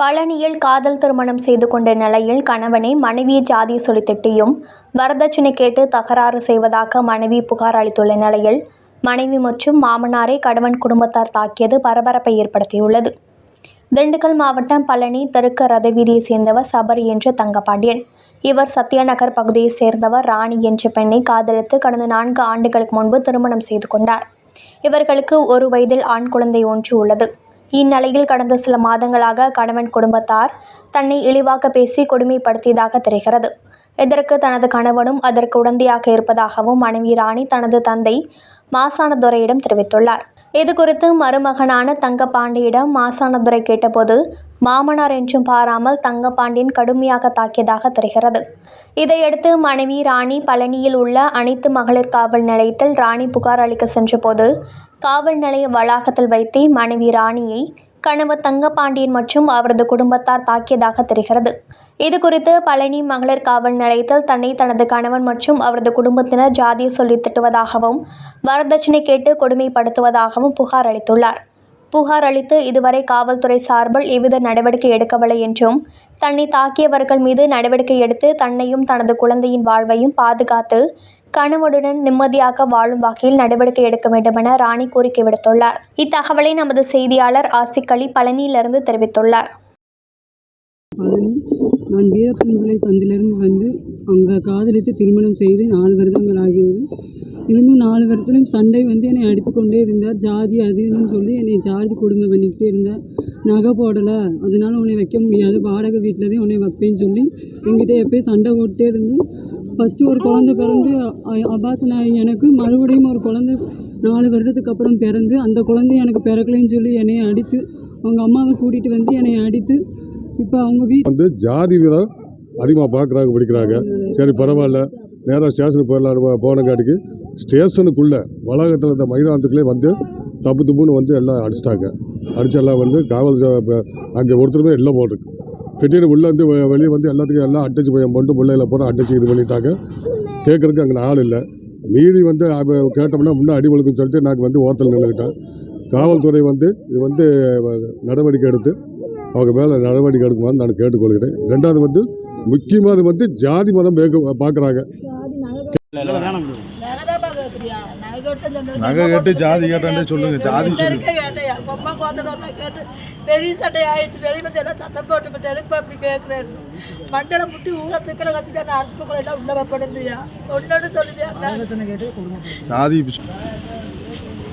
பழனியில் காதல் திருமணம் செய்து கொண்ட நிலையில் கணவனை மனைவியை ஜாதி சொல்லி திட்டியும் வரதட்சணை கேட்டு தகராறு செய்வதாக மனைவி புகார் அளித்துள்ள நிலையில் மனைவி மற்றும் மாமனாரை கணவன் குடும்பத்தார் தாக்கியது பரபரப்பை ஏற்படுத்தியுள்ளது. திண்டுக்கல் மாவட்டம் பழனி தெற்கு ரத வீதியை சேர்ந்தவர் சபரி என்ற தங்கபாண்டியன் இவர் சத்யாநகர் பகுதியை சேர்ந்தவர் ராணி என்ற பெண்ணை காதலித்து கடந்த நான்கு ஆண்டுகளுக்கு முன்பு திருமணம் செய்து கொண்டார். இவர்களுக்கு ஒரு வயதில் ஆண் குழந்தை ஒன்று உள்ளது. இந்நிலையில் கடந்த சில மாதங்களாக கணவன் குடும்பத்தார் தன்னை இழிவாக பேசி கொடுமைப்படுத்தியதாக தெரிகிறது. இதற்கு தனது கணவனும் அதற்கு உடந்தையாக இருப்பதாகவும் மனைவி ராணி தனது தந்தை மாசானதுரையிடம் தெரிவித்துள்ளார். இது குறித்து மருமகனான தங்கபாண்டியிடம் மாசானதுரை கேட்டபோது மாமனார் என்றும் பாராமல் தங்கபாண்டியன் கடுமையாக தாக்கியதாக தெரிகிறது. இதையடுத்து மனைவி ராணி பழனியில் உள்ள அனைத்து மகளிர் காவல் நிலையத்தில் ராணி புகார் அளிக்க சென்றபோது காவல் நிலைய வளாகத்தில் வைத்தே மனைவி ராணியை கணவர் தங்கபாண்டியன் மற்றும் அவரது குடும்பத்தார் தாக்கியதாக தெரிகிறது. இது குறித்து பழனி மகளிர் காவல் நிலையத்தில் தன்னை தனது கணவன் மற்றும் அவரது குடும்பத்தினர் ஜாதியை சொல்லி திட்டுவதாகவும் வரதட்சணை கேட்டு கொடுமைப்படுத்துவதாகவும் புகார் அளித்துள்ளார். புகார் அளித்து இதுவரை காவல்துறை சார்பில் எவ்வித நடவடிக்கை எடுக்கவில்லை என்றும் தன்னை தாக்கியவர்கள் மீது நடவடிக்கை எடுத்து தன்னையும் தனது குழந்தையின் வாழ்வையும் பாதுகாத்து கணவனுடன் நிம்மதியாக வாழும் வகையில் நடவடிக்கை எடுக்க வேண்டுமென ராணி கோரிக்கை விடுத்துள்ளார். இத்தகவலை நமது செய்தியாளர் ஆசிக் அலி பழனியிலிருந்து தெரிவித்துள்ளார். பழனி நான் வீரப்பன் பிள்ளை சந்திலிருந்து வந்து அங்கே காதலித்து திருமணம் செய்து நாலு வருடங்கள் ஆகிறது இருந்தும் நாலு வருத்தலையும் சண்டை வந்து என்னை அடித்துக்கொண்டே இருந்தார். ஜாதி அது இதுன்னு சொல்லி என்னை ஜாதி கொடுமை பண்ணிக்கிட்டே இருந்தார். நகை போடலை. அதனால உன்னை வைக்க முடியாது. வாடகை வீட்டில் தான் உன்னை வைப்பேன்னு சொல்லி எங்கிட்ட எப்பயும் சண்டை போட்டே இருந்து ஃபஸ்ட்டு ஒரு குழந்தை பிறந்து அபாசன் ஆகி எனக்கு. மறுபடியும் ஒரு குழந்தை நாலு வருடத்துக்கு அப்புறம் பிறந்து அந்த குழந்தை எனக்கு பிறக்கலைன்னு சொல்லி என்னை அடித்து அவங்க அம்மாவை கூட்டிகிட்டு வந்து என்னை அடித்து இப்போ அவங்க வீட்டு வந்து ஜாதி விதம் அதிகமாக பார்க்குறாங்க படிக்கிறாங்க. சரி பரவாயில்ல. நேராக ஸ்டேஷனுக்கு போயிடலாம் போனங்காட்டிக்கு ஸ்டேஷனுக்குள்ளே வளாகத்தில் இந்த மைதானத்துக்குள்ளே வந்து தப்பு துப்புன்னு வந்து எல்லாம் அடிச்சிட்டாங்க. அடித்து எல்லாம் வந்து காவல் அங்கே ஒருத்தருமே இல்லை போட்டிருக்கு திடீர்னு உள்ளே வந்து வெளியே வந்து எல்லாத்துக்கும் எல்லாம் அடிச்சு போய் மட்டும் பிள்ளைகளை பிள்ளையில பூரா அடிச்சு இது பண்ணிட்டாங்க. கேட்குறதுக்கு அங்கே ஆள் இல்லை. மீதி வந்து கேட்டோம்னா முன்னே அடி ஒழுக்குன்னு சொல்லிட்டு நாங்கள் வந்து ஓரத்தில் நின்றுக்கிட்டேன் காவல்துறை வந்து இது வந்து நடவடிக்கை எடுத்து அவங்க மேலே நடவடிக்கை எடுக்குமாறு நான் கேட்டுக்கொள்கிறேன். ரெண்டாவது வந்து முக்கியமாக அது வந்து ஜாதி மதம் பேக்க பார்க்குறாங்க நகை கேட்டு ஜாதி கேட்டாண்டே சொல்லுங்க ஜாதி சொல்லுங்க. பெரிய சண்டை ஆயிடுச்சு வெளியே எல்லாம் சத்தம் போட்டு விட்டு எதுக்கு அப்படி கேட்குறேன் மண்டலை முட்டி ஊரத்துக்கிற கத்திட்டு நான் அடிச்சுட்டு எல்லாம் உள்ள வைப்படையா ஒன்னொன்னு சொல்லுவியா ஜாதி